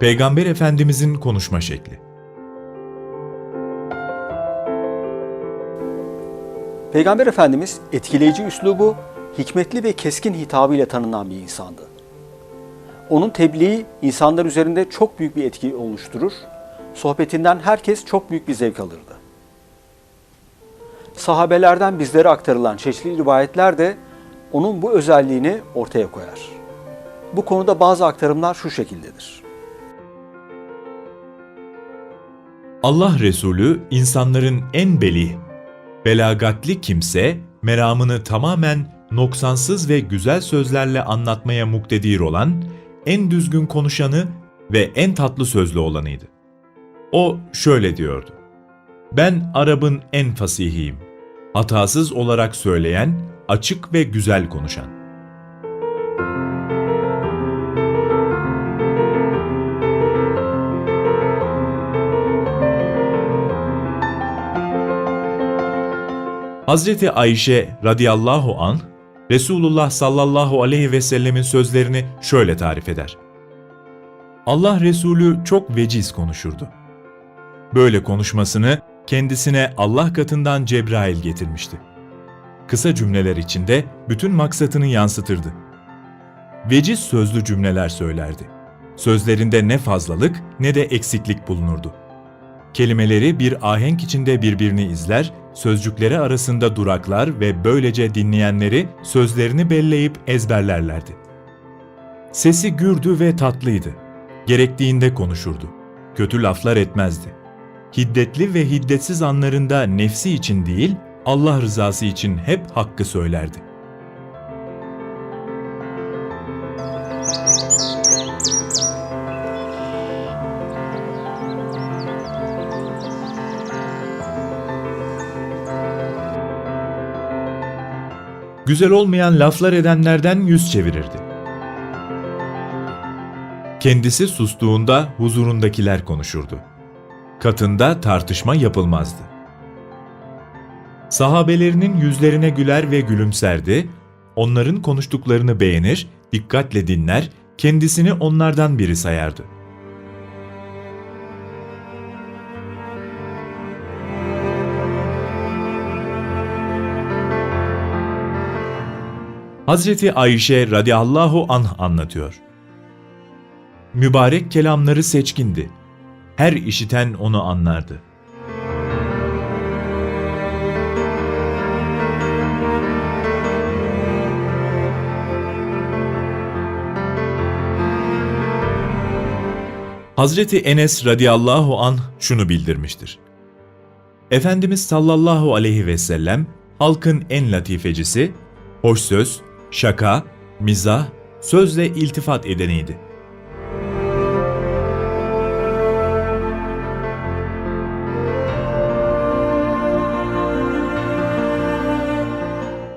Peygamber Efendimizin konuşma şekli. Peygamber Efendimiz etkileyici üslubu, hikmetli ve keskin hitabıyla tanınan bir insandı. Onun tebliği insanlar üzerinde çok büyük bir etki oluşturur, sohbetinden herkes çok büyük bir zevk alırdı. Sahabelerden bizlere aktarılan çeşitli rivayetler de onun bu özelliğini ortaya koyar. Bu konuda bazı aktarımlar şu şekildedir. Allah Resulü insanların en belih, belagatli kimse, meramını tamamen noksansız ve güzel sözlerle anlatmaya muktedir olan, en düzgün konuşanı ve en tatlı sözlü olanıydı. O şöyle diyordu. Ben Arap'ın en fasihiyim. Hatasız olarak söyleyen, açık ve güzel konuşan. Hazreti Ayşe radıyallahu an Resulullah sallallahu aleyhi ve sellemin sözlerini şöyle tarif eder. Allah Resulü çok veciz konuşurdu. Böyle konuşmasını kendisine Allah katından Cebrail getirmişti. Kısa cümleler içinde bütün maksatını yansıtırdı. Veciz sözlü cümleler söylerdi. Sözlerinde ne fazlalık ne de eksiklik bulunurdu. Kelimeleri bir ahenk içinde birbirini izler, sözcükleri arasında duraklar ve böylece dinleyenleri sözlerini belleyip ezberlerlerdi. Sesi gürdü ve tatlıydı. Gerektiğinde konuşurdu. Kötü laflar etmezdi. Hiddetli ve hiddetsiz anlarında nefsi için değil, Allah rızası için hep hakkı söylerdi. Güzel olmayan laflar edenlerden yüz çevirirdi. Kendisi sustuğunda huzurundakiler konuşurdu. Katında tartışma yapılmazdı. Sahabelerinin yüzlerine güler ve gülümserdi, onların konuştuklarını beğenir, dikkatle dinler, kendisini onlardan biri sayardı. Hazreti Ayşe radıyallahu anh anlatıyor. Mübarek kelamları seçkindi. Her işiten onu anlardı. Hazreti Enes radıyallahu anh şunu bildirmiştir. Efendimiz sallallahu aleyhi ve sellem halkın en latifecisi, hoş söz, şaka, mizah, sözle iltifat edeniydi.